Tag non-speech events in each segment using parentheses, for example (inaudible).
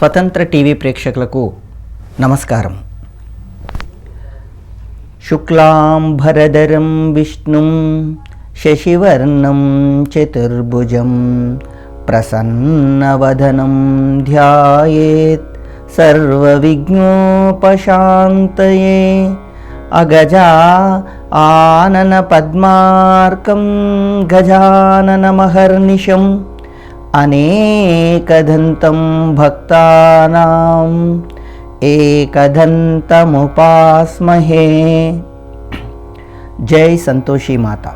స్వతంత్ర టీవీ ప్రేక్షకులకు నమస్కారం. శుక్లాంబరధరం విష్ణుం శశివర్ణం చతుర్భుజం ప్రసన్నవదనం ధ్యాయేత్ సర్వవిఘ్నోపశాంతయే అగజా ఆనన పద్మార్కం గజాననమహర్నిశం అనేకదంతం భక్తానాం ఏకదంతముపాస్మహే. జై సంతోషి మాత.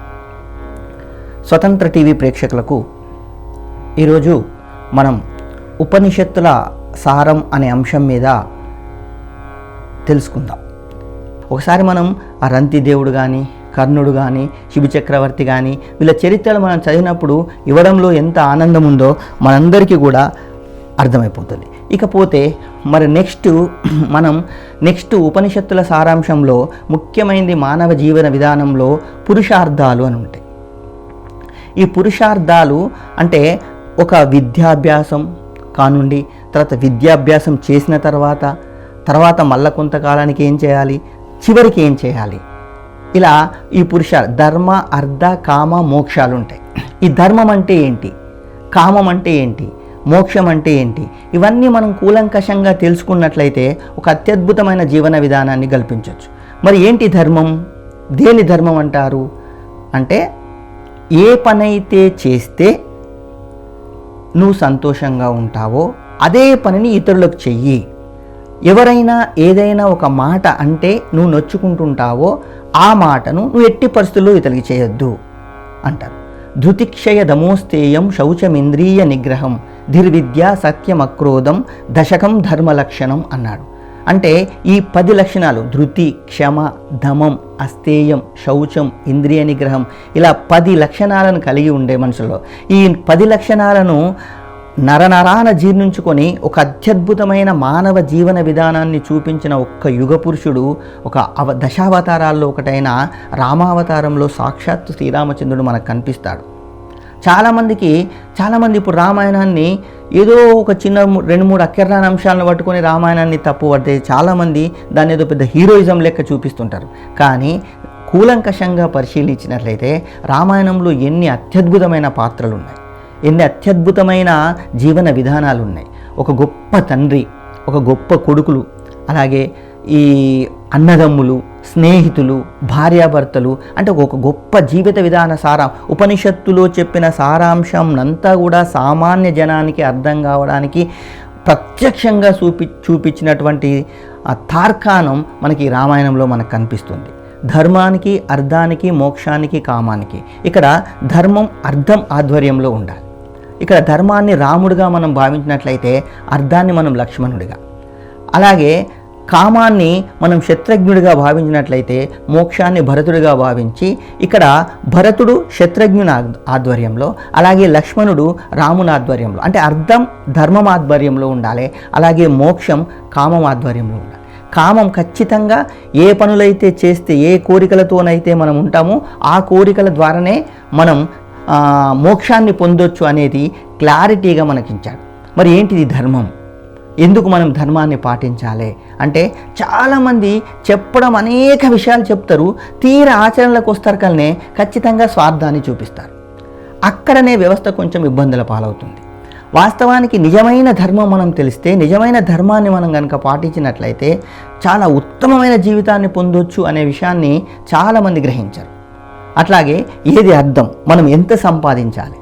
స్వతంత్ర టీవీ ప్రేక్షకులకు ఈరోజు మనం ఉపనిషత్తుల సారం అనే అంశం మీద తెలుసుకుందాం. ఒకసారి మనం ఆ రంతి దేవుడు కానీ కర్ణుడు కానీ శిబి చక్రవర్తి కానీ వీళ్ళ చరిత్రలు మనం చదివినప్పుడు ఇవ్వడంలో ఎంత ఆనందం ఉందో మనందరికీ కూడా అర్థమైపోతుంది. ఇకపోతే మరి నెక్స్ట్ (clears throat) మనం నెక్స్ట్ ఉపనిషత్తుల సారాంశంలో ముఖ్యమైనది మానవ జీవన విధానంలో పురుషార్థాలు అని ఉంటాయి. ఈ పురుషార్థాలు అంటే ఒక విద్యాభ్యాసం కానుండి తర్వాత విద్యాభ్యాసం చేసిన తర్వాత తర్వాత మళ్ళా కొంతకాలానికి ఏం చేయాలి? చివరికి ఏం చేయాలి? ఇలా ఈ పురుష ధర్మ అర్ధ కామ మోక్షాలు ఉంటాయి ఈ ధర్మం అంటే ఏంటి? కామం అంటే ఏంటి? మోక్షం అంటే ఏంటి? ఇవన్నీ మనం కూలంకషంగా తెలుసుకున్నట్లయితే ఒక అత్యద్భుతమైన జీవన విధానాన్ని కల్పించవచ్చు మరి ఏంటి ధర్మం? దేని ధర్మం అంటారు? అంటే ఏ పనైతే చేస్తే నువ్వు సంతోషంగా ఉంటావో అదే పనిని ఇతరులకు చెయ్యి. ఎవరైనా ఏదైనా ఒక మాట అంటే నువ్వు నొచ్చుకుంటుంటావో ఆ మాటను నువ్వు ఎట్టి పరిస్థితుల్లో ఇతనికి చేయొద్దు అంటారు. ధృతిక్షయ దమోస్తేయం శౌచమింద్రియ నిగ్రహం ధిర్విద్య సత్యమక్రోధం దశకం ధర్మలక్షణం అన్నాడు. అంటే ఈ పది లక్షణాలు ధృతి క్షమ దమం అస్థేయం శౌచం ఇంద్రియ నిగ్రహం ఇలా పది లక్షణాలను కలిగి ఉండే మనుషుల్లో ఈ పది లక్షణాలను నరనరాన జీర్ణించుకొని ఒక అత్యద్భుతమైన మానవ జీవన విధానాన్ని చూపించిన ఒక్క యుగ పురుషుడు ఒక అవ దశావతారాల్లో ఒకటైన రామావతారంలో సాక్షాత్తు శ్రీరామచంద్రుడు మనకు కనిపిస్తాడు. చాలామందికి చాలామంది ఇప్పుడు రామాయణాన్ని ఏదో ఒక చిన్న రెండు మూడు అక్షరాల అంశాలను పట్టుకొని రామాయణాన్ని తప్పు పడితే చాలామంది దాన్ని ఏదో పెద్ద హీరోయిజం లెక్క చూపిస్తుంటారు. కానీ కూలంకషంగా పరిశీలించినట్లయితే రామాయణంలో ఎన్ని అత్యద్భుతమైన పాత్రలు ఉన్నాయి ఎన్ని అత్యద్భుతమైన జీవన విధానాలు ఉన్నాయి ఒక గొప్ప తండ్రి ఒక గొప్ప కొడుకులు అలాగే ఈ అన్నదమ్ములు స్నేహితులు భార్యాభర్తలు అంటే ఒక గొప్ప జీవిత విధాన సారా. ఉపనిషత్తులో చెప్పిన సారాంశం అంతా కూడా సామాన్య జనానికి అర్థం కావడానికి ప్రత్యక్షంగా చూపి చూపించినటువంటి ఆ తార్కాణం మనకి రామాయణంలో మనకు కనిపిస్తుంది. ధర్మానికి అర్థానికి మోక్షానికి కామానికి. ఇక్కడ ధర్మం అర్థం ఆధ్వర్యంలో ఉండాలి. ఇక్కడ ధర్మాన్ని రాముడిగా మనం భావించినట్లయితే అర్థాన్ని మనం లక్ష్మణుడిగా. అలాగే కామాన్ని మనం శత్రుఘ్నుడిగా భావించినట్లయితే మోక్షాన్ని భరతుడిగా భావించి ఇక్కడ భరతుడు శత్రుఘ్నుని ఆధ్వర్యంలో అలాగే లక్ష్మణుడు రాముని ఆధ్వర్యంలో అంటే అర్థం ధర్మం ఆధ్వర్యంలో ఉండాలి అలాగే మోక్షం కామం ఆధ్వర్యంలో ఉండాలి. కామం ఖచ్చితంగా ఏ పనులైతే చేస్తే ఏ కోరికలతోనైతే మనం ఉంటామో ఆ కోరికల ద్వారానే మనం మోక్షాన్ని పొందొచ్చు అనేది క్లారిటీగా మనకించాడు మరి ఏంటిది ధర్మం? ఎందుకు మనం ధర్మాన్ని పాటించాలి? అంటే చాలామంది చెప్పడం అనేక విషయాలు చెప్తారు తీర ఆచరణలకు వస్తారు కలనే ఖచ్చితంగా స్వార్థాన్ని చూపిస్తారు. అక్కడనే వ్యవస్థ కొంచెం ఇబ్బందుల పాలవుతుంది. వాస్తవానికి నిజమైన ధర్మం మనం తెలిస్తే నిజమైన ధర్మాన్ని మనం కనుక పాటించినట్లయితే చాలా ఉత్తమమైన జీవితాన్ని పొందొచ్చు అనే విషయాన్ని చాలామంది గ్రహించారు. అట్లాగే ఏది అర్థం? మనం ఎంత సంపాదించాలి?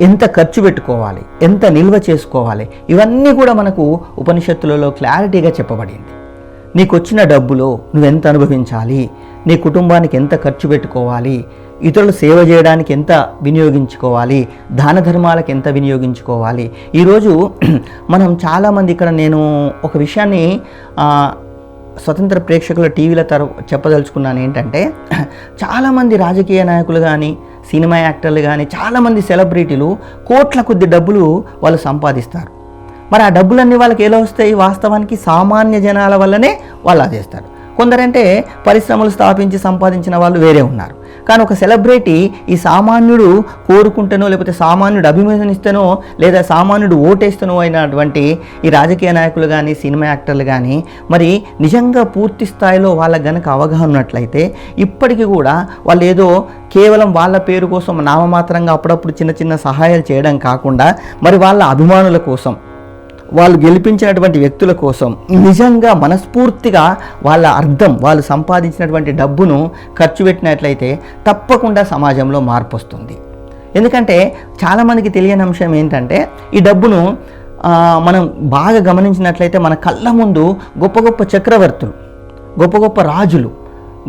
ఎంత ఖర్చు పెట్టుకోవాలి? ఎంత నిల్వ చేసుకోవాలి? ఇవన్నీ కూడా మనకు ఉపనిషత్తులలో క్లారిటీగా చెప్పబడింది. నీకు వచ్చిన డబ్బులో నువ్వెంత అనుభవించాలి? నీ కుటుంబానికి ఎంత ఖర్చు పెట్టుకోవాలి? ఇతరులు సేవ చేయడానికి ఎంత వినియోగించుకోవాలి? దాన ధర్మాలకు ఎంత వినియోగించుకోవాలి? ఈరోజు (clears throat) మనం చాలామంది ఇక్కడ నేను ఒక విషయాన్ని స్వతంత్ర ప్రేక్షకుల టీవీల తర చెప్పదలుచుకున్నాను ఏంటంటే చాలామంది రాజకీయ నాయకులు కానీ సినిమా యాక్టర్లు కానీ చాలామంది సెలబ్రిటీలు కోట్ల కొద్ది డబ్బులు వాళ్ళు సంపాదిస్తారు. మరి ఆ డబ్బులన్నీ వాళ్ళకి ఎలా వస్తాయి? వాస్తవానికి సామాన్య జనాల వల్లనే వాళ్ళు చేస్తారు కొందరంటే పరిశ్రమలు స్థాపించి సంపాదించిన వాళ్ళు వేరే ఉన్నారు. కానీ ఒక సెలబ్రిటీ ఈ సామాన్యుడు కోరుకుంటేనో లేకపోతే సామాన్యుడు అభిమానిస్తేనో లేదా సామాన్యుడు ఓటేస్తేనో అయినటువంటి ఈ రాజకీయ నాయకులు కానీ సినిమా యాక్టర్లు కానీ మరి నిజంగా పూర్తి స్థాయిలో వాళ్ళకి గనక అవగాహన ఉన్నట్లయితే ఇప్పటికీ కూడా వాళ్ళు ఏదో కేవలం వాళ్ళ పేరు కోసం నామమాత్రంగా అప్పుడప్పుడు చిన్న చిన్న సహాయాలు చేయడం కాకుండా మరి వాళ్ళ అభిమానుల కోసం వాళ్ళు గెలిపించినటువంటి వ్యక్తుల కోసం నిజంగా మనస్ఫూర్తిగా వాళ్ళ అర్థం వాళ్ళు సంపాదించినటువంటి డబ్బును ఖర్చు పెట్టినట్లయితే తప్పకుండా సమాజంలో మార్పు వస్తుంది. ఎందుకంటే చాలామందికి తెలియని అంశం ఏంటంటే ఈ డబ్బును మనం బాగా గమనించినట్లయితే మన కళ్ళ ముందు గొప్ప గొప్ప చక్రవర్తులు గొప్ప గొప్ప రాజులు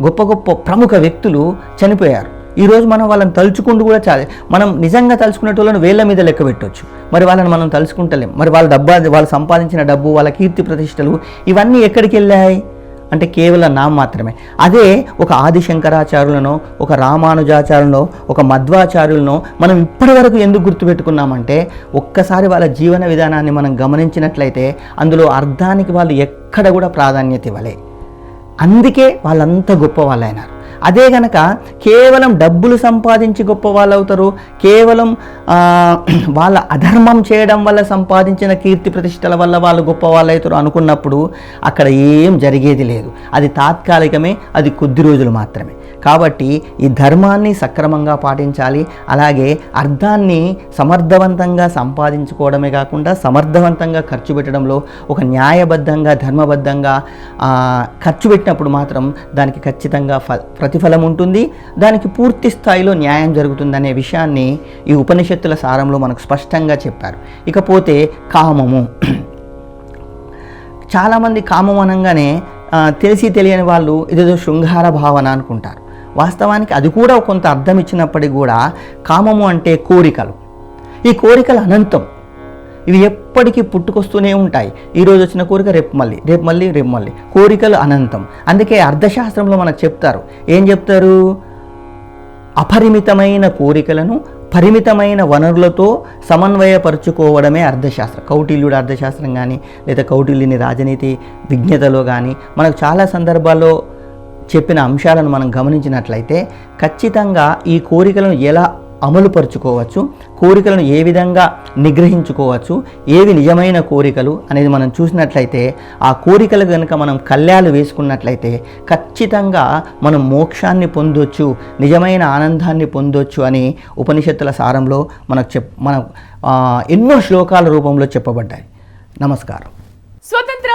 గొప్ప గొప్ప ప్రముఖ వ్యక్తులు చనిపోయారు. ఈరోజు మనం వాళ్ళని తలుచుకుంటూ కూడా చాలా. మనం నిజంగా తలుచుకునేటోళ్ళని వేళ్ళ మీద లెక్క పెట్టొచ్చు. మరి వాళ్ళని మనం తలుచుకుంటలేం. మరి వాళ్ళ డబ్బా వాళ్ళు సంపాదించిన డబ్బు వాళ్ళ కీర్తి ప్రతిష్టలు ఇవన్నీ ఎక్కడికి వెళ్ళాయి? అంటే కేవలం నామ మాత్రమే. అదే ఒక ఆదిశంకరాచార్యులను ఒక రామానుజాచార్యులను ఒక మధ్వాచార్యులను మనం ఇప్పటి వరకు ఎందుకు గుర్తుపెట్టుకున్నామంటే ఒక్కసారి వాళ్ళ జీవన విధానాన్ని మనం గమనించినట్లయితే అందులో అర్థానికి వాళ్ళు ఎక్కడ కూడా ప్రాధాన్యత ఇవ్వలే. అందుకే వాళ్ళంత గొప్ప వాళ్ళైనారు అదే గనక కేవలం డబ్బులు సంపాదించి గొప్ప వాళ్ళు అవుతారు కేవలం వాళ్ళ అధర్మం చేయడం వల్ల సంపాదించిన కీర్తి ప్రతిష్టల వల్ల వాళ్ళు గొప్ప వాళ్ళు అవుతారు అనుకున్నప్పుడు అక్కడ ఏం జరిగేది లేదు. అది తాత్కాలికమే అది కొద్ది రోజులు మాత్రమే. కాబట్టి ఈ ధర్మాన్ని సక్రమంగా పాటించాలి. అలాగే అర్థాన్ని సమర్థవంతంగా సంపాదించుకోవడమే కాకుండా సమర్థవంతంగా ఖర్చు పెట్టడంలో ఒక న్యాయబద్ధంగా ధర్మబద్ధంగా ఖర్చు పెట్టినప్పుడు మాత్రం దానికి ఖచ్చితంగా ఫ ప్రతిఫలం ఉంటుంది. దానికి పూర్తి స్థాయిలో న్యాయం జరుగుతుందనే విషయాన్ని ఈ ఉపనిషత్తుల సారంలో మనకు స్పష్టంగా చెప్పారు. ఇకపోతే కామము. చాలామంది కామం అనగానే తెలిసి తెలియని వాళ్ళు ఇదేదో శృంగార భావన అనుకుంటారు. వాస్తవానికి అది కూడా కొంత అర్థం ఇచ్చినప్పటికీ కూడా కామము అంటే కోరికలు. ఈ కోరికలు అనంతం. ఇవి ఎప్పటికీ పుట్టుకొస్తూనే ఉంటాయి. ఈరోజు వచ్చిన కోరిక రేపు మళ్ళీ రేపు మళ్ళీ రేపు మళ్ళీ. కోరికలు అనంతం. అందుకే అర్థశాస్త్రంలో మనకు చెప్తారు. ఏం చెప్తారు? అపరిమితమైన కోరికలను పరిమితమైన వనరులతో సమన్వయపరుచుకోవడమే అర్థశాస్త్రం కౌటిల్యుడు అర్థశాస్త్రం కానీ లేదా కౌటిల్యుని రాజనీతి విజ్ఞతలో కానీ మనకు చాలా సందర్భాల్లో చెప్పిన అంశాలను మనం గమనించినట్లయితే ఖచ్చితంగా ఈ కోరికలను ఎలా అమలుపరుచుకోవచ్చు కోరికలను ఏ విధంగా నిగ్రహించుకోవచ్చు ఏవి నిజమైన కోరికలు అనేది మనం చూసినట్లయితే ఆ కోరికలు కనుక మనం కళ్యాలు వేసుకున్నట్లయితే ఖచ్చితంగా మనం మోక్షాన్ని పొందొచ్చు నిజమైన ఆనందాన్ని పొందొచ్చు అని ఉపనిషత్తుల సారంలో మనకు చెప్ మన ఎన్నో శ్లోకాల రూపంలో చెప్పబడ్డాయి. నమస్కారం.